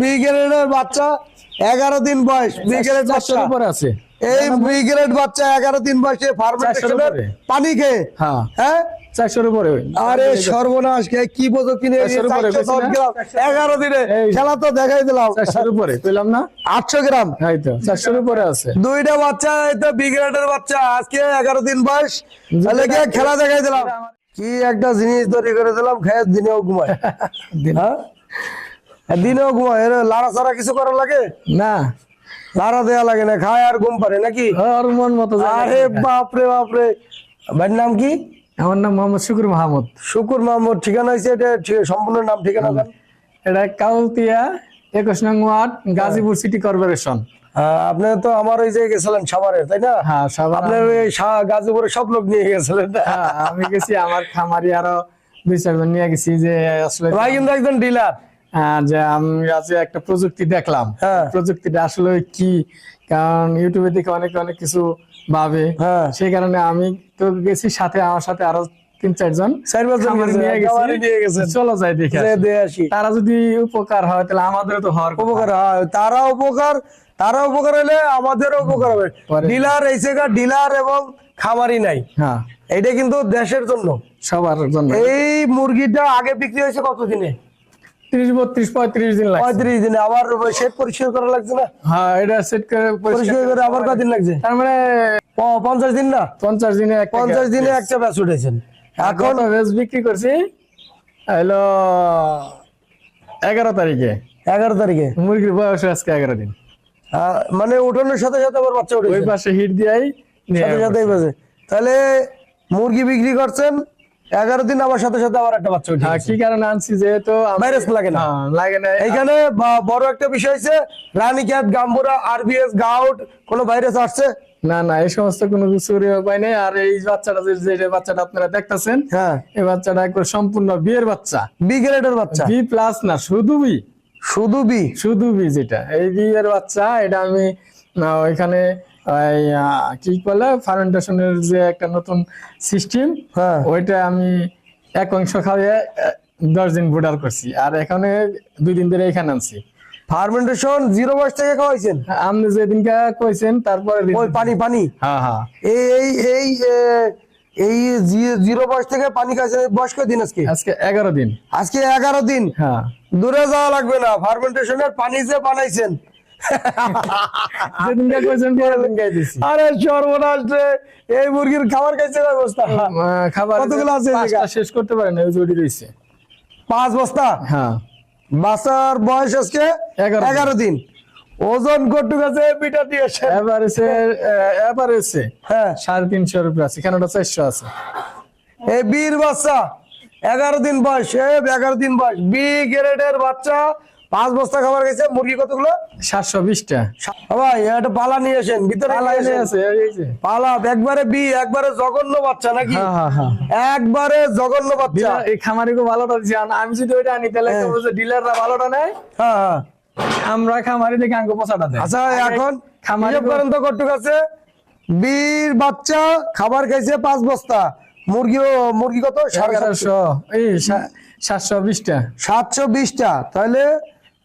B গ্রেডের বাচ্চা এগারো দিন বয়স বি গ্রেড উপরে আছে। এই বি গ্রেড বাচ্চা এগারো দিন বয়সে পানি খেয়ে। হ্যাঁ। হ্যাঁ? চারশোর উপরে। আরে সর্বনাশ কে বোঝো কিনে? এগারো দিনে খেলা তো দেখাই দিলাম। চারশোর উপরে। পেলাম না? আটশো গ্রাম। চারশোর উপরে আছে। দুইটা বাচ্চা এই তো বি গ্রেডের বাচ্চা। আজকে এগারো দিন বয়স। তাহলে কি খেলা দেখাই দিলাম। কি একটা জিনিস তৈরি করে দিলাম খেয়ে দিনেও ঘুমায়। হ্যাঁ? আর দিনেও ঘুমায় এর লাড়া ছাড়া কিছু করার লাগে? না। লাড়া দেওয়া লাগে না খায় আর ঘুম পারে নাকি? ওর মন মতো আরে বাপরে বাপরে। ভাইয়ের নাম কি? আমার নাম মোহাম্মদ শুকুর মাহমুদ। শুকুর মাহমুদ ঠিকানা হয়েছে এটা সম্পূর্ণ নাম ঠিকানা এটা কাউতিয়া একুশ নং ওয়ার্ড গাজীপুর সিটি কর্পোরেশন। আহ, আপনি তো আমার ওই যে গেছিলেন সাভারে তাই না? হ্যাঁ আপনার ওই গাজীপুরে সব লোক নিয়ে গেছিলেন। হ্যাঁ, আমি গেছি আমার খামারি আরও দুই চারজন নিয়ে গেছি যে আসলে ভাই কিন্তু একজন ডিলার। হ্যাঁ, যে আমি আজকে একটা প্রযুক্তি দেখলাম। হ্যাঁ। প্রযুক্তিটা আসলে কি? কারণ ইউটিউবে দেখে অনেক অনেক কিছু ভাবে। হ্যাঁ। সেই কারণে আমি তো গেছি সাথে আমার সাথে আরও তিন চারজন চলো যাই দেখে তারা যদি উপকার হয় তাহলে আমাদের তো হওয়ার উপকার হয়। তারা উপকার তারা উপকার হলে আমাদেরও উপকার হবে। ডিলার এই ডিলার এবং খামারি নাই। হ্যাঁ। এটা কিন্তু দেশের জন্য। সবার জন্য। এই মুরগিটা আগে বিক্রি হয়েছে কতদিনে? সেট পরিষ্কার করা লাগছে না? মানে দিন না? 50 দিনে এখন তারিখে। 11 তারিখে? মুরগির বয়স আজকে 11 দিন। হ্যাঁ, মানে উঠানোর সাথে সাথে আবার বাচ্চা উঠে পাশে হিট দিয়াই বাজে তাহলে মুরগি বিক্রি করছেন এগারো দিন আমার সাথে সাথে আবার একটা বাচ্চা উঠে হ্যাঁ, কি কারণে আনছি যেহেতু ভাইরাস লাগে না। হ্যাঁ, লাগে না। এইখানে বা- বড় একটা বিষয় হচ্ছে রানীক্ষেত গাম্বুরা আরবিএস গাউট কোন ভাইরাস আসছে? না না এই সমস্ত কোনো কিছুর উপায় নেই। আর এই বাচ্চাটা যে বাচ্চাটা আপনারা দেখতেছেন হ্যাঁ। এই বাচ্চাটা একবার সম্পূর্ণ বিয়ের বাচ্চা। বি গ্রেডের বাচ্চা। বি প্লাস না শুধু বি শুধু বি শুধু বি যেটা। এই বিয়ের বাচ্চা এটা আমি ওইখানে কি বলে ফার্মেন্টেশনের যে একটা নতুন সিস্টেম হ্যাঁ। ওইটা আমি এক অংশ খাওয়াই দশ দিন বোর্ডার করছি। আর এখানে দুই দিন ধরে এখানে আনছি। ফার্মেন্টেশন জিরো বয়স থেকে খাওয়াইছেন? আপনি যেদিনকে কইছেন তারপরে ওই পানি পানি? হ্যাঁ হ্যাঁ। এই এই এই জিরো বয়স থেকে পানি খাইছেন এই বয়স দিন আজকে? আজকে এগারো দিন। আজকে এগারো দিন? হ্যাঁ। দূরে যাওয়া লাগবে না ফার্মেন্টেশনের পানি যে বানাইছেন যেদিনকে কইছেন পরের দিন গাই দিছি। আরে সর্বনাশ এই মুরগির খাবার খাইছে কয় খাবার কতগুলো আছে? এই পাঁচটা জায়গায়? শেষ করতে পারেন ওই জড়ি রয়েছে পাঁচ বস্তা? হ্যাঁ। বাচ্চার বয়স আজকে এগারো দিন। ওজন কটু গেছে পিঠা দিয়েছে এভারেজে এভারেজে হ্যাঁ। সাড়ে তিনশোর উপরে আছে কেনটা চারশো আছে। এই বীর বাচ্চা এগারো দিন বয়স এগারো দিন বয়স। বি গ্রেডের বাচ্চা পাঁচ বস্তা খাবার গেছে মুরগি কতগুলো? সাতশো বিশটা। ভাই একটা পালা নিয়ে আসেন ভিতরে। পালা একবারে বি একবারে জঘন্য বাচ্চা নাকি? হ্যাঁ হ্যাঁ হ্যাঁ। একবারে জঘন্য বাচ্চা। এই খামারিকে ভালোটা দিচ্ছি আমি যদি ওইটা আনি তাহলে ডিলাররা ভালোটা নেয়? আমরা খামারি দেখে আঙ্গ পচাটা দেয়। আচ্ছা এখন খামারি হিসাব করেন তো কটুক আছে। বীর বাচ্চা খাবার খাইছে পাঁচ বস্তা। মুরগি মুরগি কত? সাড়ে সাতশো। এই সাতশো বিশটা। সাতশো বিশটা। তাহলে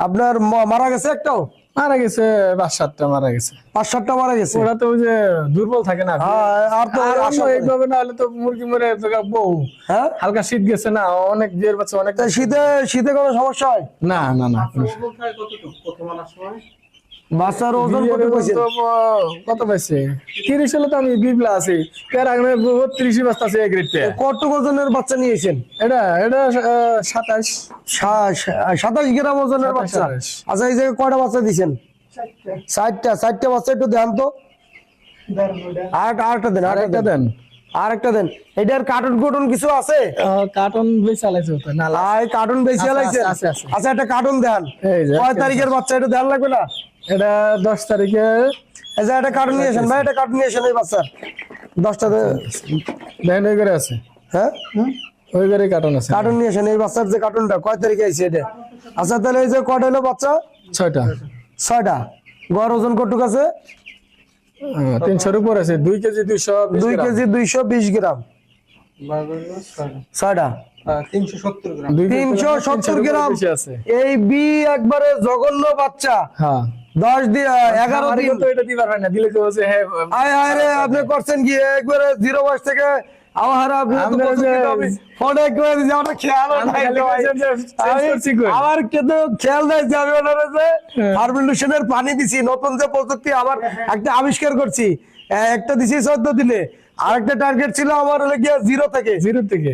আপনার মারা গেছে একটাও? মারা গেছে পাঁচ সাতটা মারা গেছে। পাঁচ সাতটা মারা গেছে? ওরা তো ওই যে দুর্বল থাকে না হ্যাঁ, আর তো। এইভাবে না হলে তো মুরগি মরে বউ। হ্যাঁ? হালকা শীত গেছে না অনেক বিয়ের বাচ্চা অনেক শীতে শীতে কোনো সমস্যা হয়? না না না বাচ্চার ওজন কত পাইছে? তিরিশ হলে তো আমি বিপ্লা আছি। তার আগে বত্রিশ বাস্তা আছে এক রেটে। ওজনের বাচ্চা নিয়েছেন? এটা এটা সাতাশ। সা- সা- সাতাশ গ্রাম ওজনের বাচ্চা। আচ্ছা এই জায়গায় কয়টা বাচ্চা দিছেন? ষাটটা ষাটটা বাচ্চা একটু দেন তো। আর আরেকটা দেন আর একটা দেন। দেন। দেন। এটার কার্টুন কুটুন কিছু আছে? কার্টন বেশ চালাইছে না কার্টুন বেশি আছে, আছে, আছে, আছে। আচ্ছা একটা কার্টুন দেন কয় তারিখের বাচ্চা এটা দেন লাগবে না? এটা দশ তারিখে। এই যে একটা কার্টুন নিয়েছেন ভাই একটা কার্টুন নিয়েছেন এই বাচ্চার দশটা দে- দেখেন ওই করে আছে? হ্যাঁ? ওই করে কার্টন আছে। কার্টুন নিয়েছেন এই বাচ্চার যে কার্টুনটা কয় তারিখে আইছে এটা? আচ্ছা তাহলে এই যে কয়টা হলো বাচ্চা? ছয়টা। ছয়টা। গড় ওজন কটুক আছে? তিনশোর উপর আছে দুই কেজি দুইশো দুই কেজি দুইশো বিশ গ্রাম। ছয়টা। তিনশো সত্তর গ্রাম। দুই তিনশো তুলনায় সত্তর গ্রাম। এই বি একবারে জঘন্য বাচ্চা। হ্যাঁ। দশ দিন এগারো আমারই দিন। তো এটা দিতে পারবে না দিলে তো হ্যাঁ আয় আয় রে আপনি করছেন কি? একবারে জিরো বয়স থেকে আমার হ্যাঁ। পানি দিছি নতুন যে প্রযুক্তি আবার একটা আবিষ্কার করছি। একটা দিছি চোদ্দ দিনে। আর একটা টার্গেট ছিল আমার জিরো থেকে। জিরো থেকে।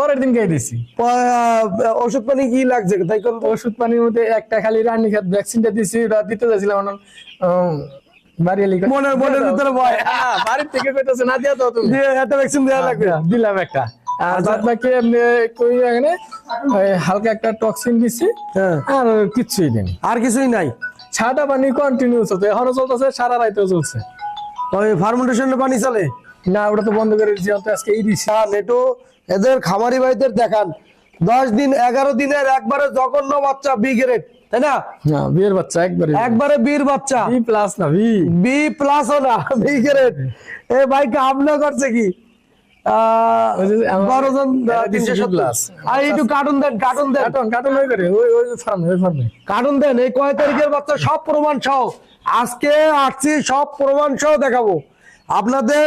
পরের দিন খাই দিছি। ওষুধ পানি কি লাগছে? তাই কোন ওষুধ পানির মধ্যে একটা খালি রানী খাত ভ্যাকসিনটা দিছি ওটা দিতে যাচ্ছিলাম আমার উম, বাড়ি এলি মনের- মনের ভিতরে ভয়। হ্যাঁ, বাড়ির থেকে কইতাছে না দিয়া তো তুমি। একটা ভ্যাকসিন দেওয়া লাগবে? দিলাম, দিলাম একটা। আর বাদ বাকি এমনি কই এখানে হালকা একটা টক্সিন দিছি হ্যাঁ। আর কিচ্ছুই দিন আর কিছুই নাই? ছাটা পানি কন্টিনিউ চলছে এখনও চলতেছে সারা রাইতেও চলছে। ওই ফার্মেন্টেশনের পানি চলে? না ওটা তো বন্ধ করে দিয়েছি আজকে এই দিছি। এদের খামারি ভাইদের দেখান। দশ দিন এগারো দিনের একবারে জঘন্য বাচ্চা বি গ্রেড তাই না? বিয়ের বাচ্চা একবারে একবারে বীর বাচ্চা। বি প্লাস না বি বি প্লাস না বি গ্রেড এ ভাই কামনা করছে কি? সব প্রমাণ সহ। আজকে আসছি সব প্রমাণ সহ দেখাবো। আপনাদের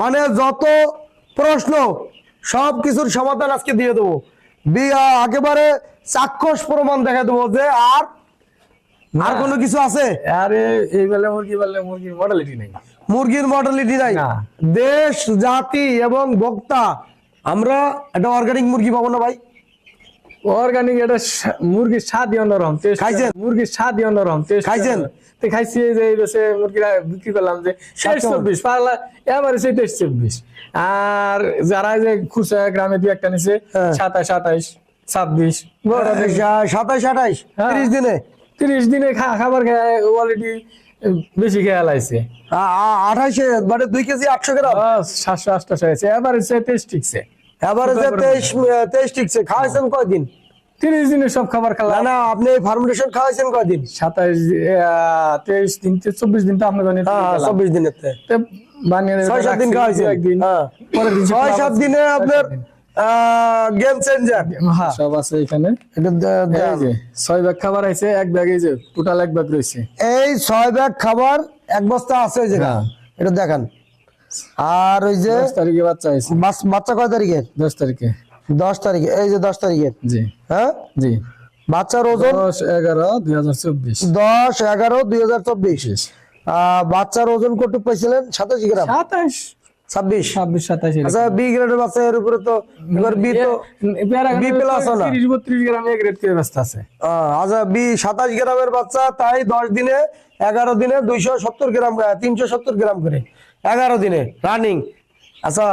মানে যত প্রশ্ন সব কিছুর সমাধান আজকে দিয়ে দেবো। একেবারে চাক্ষুষ প্রমাণ দেখা দেবো যে আর আর কোনো কিছু আছে? আরে এই বেলা মুরগি বেলা মুরগির মডেলিটি নাই। মুরগির মডেলিটি নাই। না। দেশ জাতি এবং বক্তা আমরা একটা অর্গানিক মুরগি পাবো না ভাই। অর্গানিক এটা মুরগির স্বাদই অন্যরকম খাইছেন? মুরগির স্বাদই অন্যরকম খাইছেন? তো খাইছি যে এই মুরগিরা বিক্রি করলাম যে স্বাদ চব্বিশ। পারলা এবারে সেই তেইশ চব্বিশ। আর যারা যে খুচরা গ্রামে দুই একটা নিছে হ্যাঁ। সাতাশ আঠাইশ ছাব্বিশ সাতাইশ আঠাইশ হ্যাঁ। তিরিশ দিনে? তিরিশ দিনে খা- খাবার খেয়ে অলরেডি বেশি খেয়ে লাইছে। আ- আ- আঠাইশে মানে দুই কেজি আটশো গ্রাম? সাতশো আটশো হয়েছে। এবারে সে তেইশ ঠিকছে। এবারে তেইশ তেইশ টিকছে খাওয়াইছেন কয়দিন? তিরিশ দিনে সব খাবার না আপনি খাওয়াইছেন কয়দিন? সাতাইশ তেইশ দিন চব্বিশ দিন তো আপনার হ্যাঁ চব্বিশ দিনের ছয় সাত দিন খাওয়াইছেন? একদিন। হ্যাঁ। দিন ছয় সাত দিনে আপনার গেম চেঞ্জার হ্যাঁ, সব আছে এখানে। এটা ছয় ব্যাগ খাবার আছে এক ব্যাগ এই যে টোটাল এক ব্যাগ রয়েছে। এই ছয় ব্যাগ খাবার এক বস্তা আছে হ্যাঁ। এটা দেখান। আর ওই যে তারিখে বাচ্চা বাচ- বাচ্চা কয় তারিখে? দশ তারিখে। দশ তারিখে। এই যে দশ তারিখে? জি। হ্যাঁ? জি। বাচ্চার ওজন? দশ এগারো দুই হাজার চব্বিশ। দশ এগারো দুই হাজার চব্বিশ। বাচ্চার ওজন কটুক পাইছিলেন? সাতাশ গ্রাম? সাতাশ। ছাব্বিশ। ছাব্বিশ সাতাশ আচ্ছা বি গ্রেডের বাচ্চা এর উপরে তো এবার বি তো বি প্লাস না। তিরিশ বত্রিশ গ্রাম এক রেট করে ব্যস্ত আছে। আচ্ছা বি সাতাশ গ্রামের বাচ্চা তাই দশ দিনে এগারো দিনে দুইশো সত্তর গ্রাম তিনশো সত্তর গ্রাম করে। এগারো দিনে রানিং আচ্ছা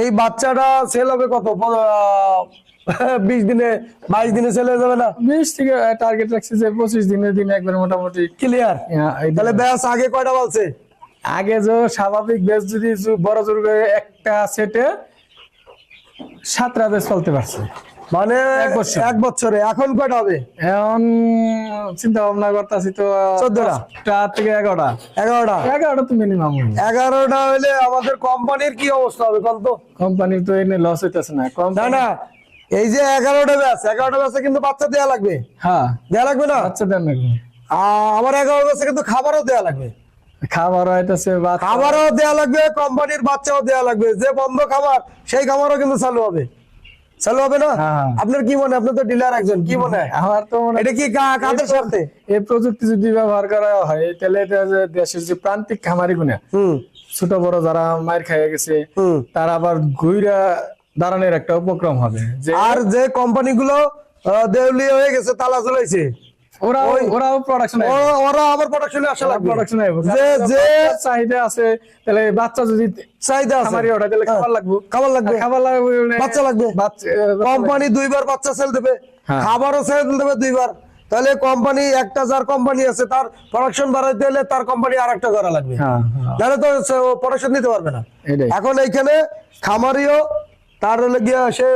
এই বাচ্চাটা সেল হবে কত? বিশ দিনে বাইশ দিনে সেল হয়ে যাবে না? বিশ থেকে টার্গেট রাখছে যে পঁচিশ দিনের দিন একবার মোটামুটি। ক্লিয়ার তাহলে ব্যাস আগে কয়টা বলছে? আগে যে স্বাভাবিক বেশ যদি বড় জোর একটা সেটে সাতটা বেশ চলতে পারছে। মানে এক বছর। এক বছরে। এখন কয়টা হবে? এখন চিন্তা ভাবনা করতেছি তো চোদ্দটা। থেকে এগারোটা। এগারোটা? এগারোটা তো মিনিমাম এগারোটা হলে আমাদের কোম্পানির কি অবস্থা হবে কত কোম্পানির তো এনে লস হইতেছে না। না না। এই যে এগারোটা ব্যাস এগারোটা ব্যাসে কিন্তু বাচ্চা দেওয়া লাগবে? হ্যাঁ। দেওয়া লাগবে না? বাচ্চা কোনো। আ- আমার এগারো ব্যাসে কিন্তু খাবারও দেওয়া লাগবে। খাবার হইতেছে খাবারও দেওয়া লাগবে কোম্পানির বাচ্চাও দেওয়া লাগবে। যে বন্ধ খাবার সেই খাবারও কিন্তু চালু হবে। চালু হবে না? হ্যাঁ। আপনার কি মনে আপনার তো ডিলার একজন কি মনে আমার তো মনে এটা কি কাদের স্বার্থে এই প্রযুক্তি যদি ব্যবহার করা হয় তাহলে এটা দেশের যে প্রান্তিক খামারি গুণা ছোট বড় যারা মায়ের খাইয়া গেছে তারা আবার ঘুইরা দাঁড়ানোর একটা উপক্রম হবে। আর যে কোম্পানিগুলো গুলো দেউলিয়া হয়ে গেছে তালা ঝুলাইছে ওরা ওরাও প্রোডাকশন ওরা আবার প্রোডাকশনে আসা লাগবে। প্রোডাকশন যে যে চাহিদা আছে তাহলে বাচ্চা যদি চাহিদা আছে। খামারি ওটা তাহলে হ্যাঁ, খাবার লাগবে। খাবার লাগবে। খাবার লাগবে বাচ্চা লাগবে। কোম্পানি দুইবার বাচ্চা সেল দেবে। হ্যাঁ। খাবারও সেল দেবে দুইবার। তাহলে কোম্পানি একটা যার কোম্পানি আছে তার প্রোডাকশন বাড়াইতে হলে তার কোম্পানি আর একটা করা লাগবে। হ্যাঁ হ্যাঁ। তাহলে তো প্রোডাকশন নিতে পারবে না। এখন এইখানে খামারিও তার হলে গিয়ে সে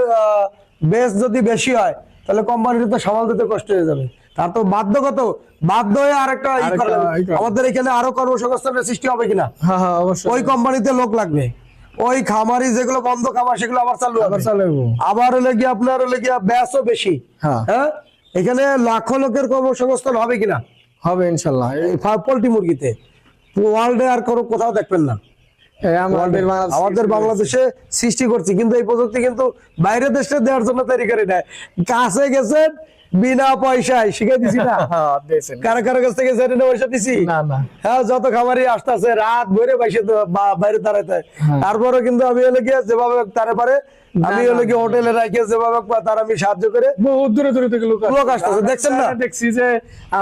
বেশ যদি বেশি হয় তাহলে কোম্পানির তো সামাল দিতে কষ্ট হয়ে যাবে। তার তো বাধ্যগত বাধ্য হয়ে আরেকটা। আমাদের এখানে আরও কর্মসংস্থানের সৃষ্টি হবে কিনা? হ্যাঁ হ্যাঁ অবশ্যই। ওই কোম্পানিতে লোক লাগবে। ওই খামারি যেগুলো বন্ধ খামার সেগুলো আবার চালু আবার হবে। আবার হলে গিয়ে আপনার হলে গিয়ে ব্যাসও বেশি। হ্যাঁ। হ্যাঁ? এখানে লাখো লোকের কর্মসংস্থান হবে কিনা? হবে ইনশাল্লাহ। পোল্ট্রি মুরগিতে। ওয়ার্ল্ডে আর কোনো কোথাও দেখবেন না। আমাদের আমাদের বাংলাদেশে সৃষ্টি করছি কিন্তু এই প্রযুক্তি কিন্তু বাইরের দেশে দেওয়ার জন্য তৈরি করে নেয় কাছে গেছেন বিনা পয়সায় শিখে দিছি না? হ্যাঁ, কারও কারও কাছ থেকে জেনে পয়সা দিছি? হ্যাঁ যত খামারি আসতেছে রাত ভরে বাইসে বাইরে দাঁড়াতে হ্যাঁ। তারপরে কিন্তু আমি হলে গিয়ে যেভাবে তারে পারে আমি হলে গিয়ে হোটেলে রাখে যেভাবে তার আমি সাহায্য করে বহুত দূরে দূরে থেকে লোক লোক আসতেছে, দেখছেন না? দেখছি যে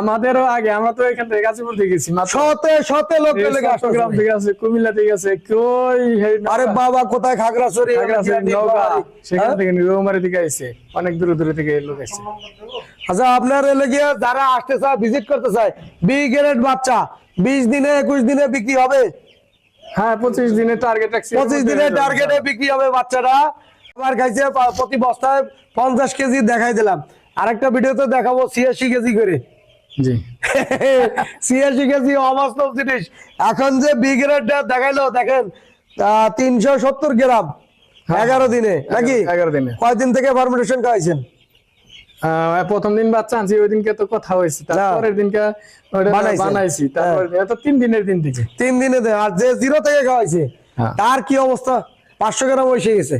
আমাদেরও আগে আমরা তো এখান থেকে গাজীপুর থেকে গেছি মাত্র শতে শতে লোক এই চট্টগ্রাম থেকে আছে কুমিল্লা থেকে আছে কই আরে বাবা কোথায় খাগড়াছড়ি? খাগড়াছড়ি, নওগাঁ, সেখান থেকে রৌমারি থেকে আইছে অনেক দূরে দূরে থেকে লোক আসছে। আচ্ছা আপনার এলে গিয়ে যারা আসতে চায় ভিজিট করতে চায় বি গ্রেড বাচ্চা বিশ দিনে একুশ দিনে বিক্রি হবে? হ্যাঁ পঁচিশ দিনে টার্গেট পঁচিশ দিনে টার্গেটে বিক্রি হবে বাচ্চাটা। আবার খাইছে প্রতি বস্তায় পঞ্চাশ কেজি দেখাই দিলাম। আরেকটা ভিডিওতে দেখাবো ছিয়াশি কেজি করে। জি। ছিয়াশি কেজি অবাস্তব জিনিস। এখন যে বি গ্রেডটা দেখাইলো দেখেন তিনশো সত্তর গ্রাম। এগারো দিনে নাকি? এগারো দিনে। কয়দিন থেকে ফার্মেন্টেশন আহ, প্রথম দিন বাচ্চা আনছি ওই দিনকে তো কথা হয়েছে। তারপরের দিনকে বানাইছি। তারপর তিন দিনের দিন থেকে। তিন দিনে আর যে জিরো থেকে খাওয়াইছে হ্যাঁ। তার কি অবস্থা? পাঁচশো গ্রাম বসে গেছে।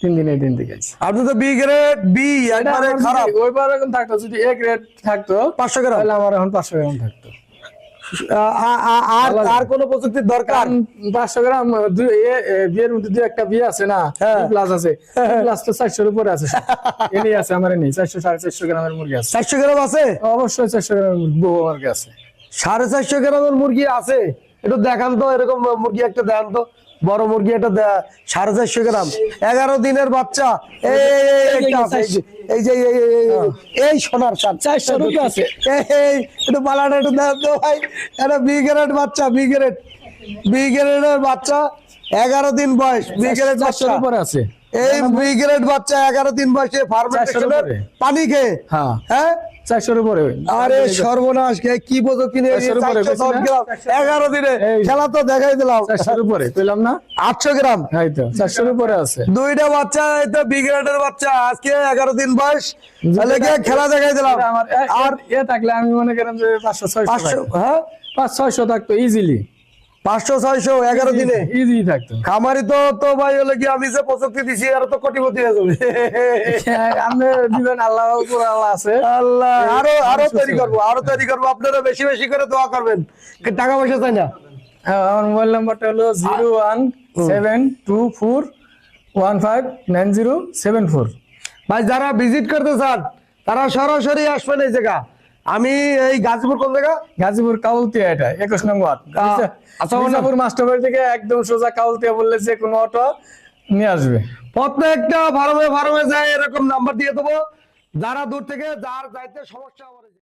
তিন দিনের দিন থেকে। আপনি তো বি গ্রেড বি একবারে খারাপ। ওইবার এখন থাকতো যদি এক গ্রেড থাকতো পাঁচশো গ্রাম। তাহলে আমার এখন পাঁচশো গ্রাম থাকতো। আর আর কোন প্রযুক্তির দরকার? কারণ পাঁচশো গ্রাম দুই- এ- এ, বিয়ের মধ্যে দুই একটা বিয়ে আছে না। প্লাস আছে। প্লাস তো চারশোর উপরে আছে। এনে আছে আমার নেই চারশো সাড়ে চারশো গ্রামের মুরগি আছে। গ্রাম আছে? অবশ্যই গ্রামের বউ আমার কাছে সাড়ে চারশো গ্রামের মুরগি আছে? একটু দেখান তো এরকম মুরগি একটা দেখান তো। বড় মুরগি এটা সাড়ে চারশো গ্রাম। এগারো দিনের বাচ্চা। এই যে, এই যে এই, এই, এই, এই, এই সোনার সার চারশোর উপরে আছে। এই, এই, একটু পালাটা একটু দেখান তো ভাই। এটা বি গ্রেড বাচ্চা বি গ্রেড বি গ্রেডের বাচ্চা এগারো দিন বয়স বি গ্রেড চারশোর বাচ্চা। উপরে আছে। এই বি গ্রেড বাচ্চা এগারো দিন বয়সে ফার্মেন্টেশনের পানি খেয়ে। হ্যাঁ। হ্যাঁ? চারশোর উপরে। আরে সর্বনাশ কি বোঝো কিনে? এগারো দিনে খেলা তো দেখাই দিলাম। চারশোর উপরে পেলাম না? আটশো গ্রাম। তো চারশোর উপরে আছে। দুইটা বাচ্চা বাচ্চা। আজকে এগারো দিন বয়স। তাহলে গিয়ে খেলা দেখাই দিলাম। আমার আর এ থাকলে আমি মনে করেন যে পাঁচশো ছয়শো পাঁচশো হ্যাঁ? পাঁচ ছয়শো থাকতো ইজিলি পাঁচশো ছয়শো এগারো দিনে। ইজি থাকতো। খামারি তো তো ভাই হলে কি আমি যে প্রযুক্তি দিছি আর তো কোটিপতি হয়ে যাবে। আপনি দিবেন আল্লাহ আল্লাহ আছে। আল্লাহ আরও আরও তৈরি করব আরও তৈরি করব। আপনারা বেশি বেশি করে দোয়া করবেন। টাকা পয়সা চাই না? হ্যাঁ, আমার মোবাইল নাম্বারটা হলো zero one seven two four one five nine zero seven four. ভাই যারা ভিজিট করতে চান তারা সরাসরি আসবেন এই জায়গা। আমি এই গাজীপুর কোন জায়গা? গাজীপুর কাউলতিয়া এটা একুশ নম্বর। ওয়ার্ড মাস্টার মির্জাপুর মাস্টারবাড়ি থেকে একদম সোজা কাউলতিয়া বললে যে কোনো অটো নিয়ে আসবে। প্রত্যেকটা ফার্মে ফার্মে যায় এরকম নাম্বার দিয়ে দেবো। যারা দূর থেকে যার যাইতে সমস্যা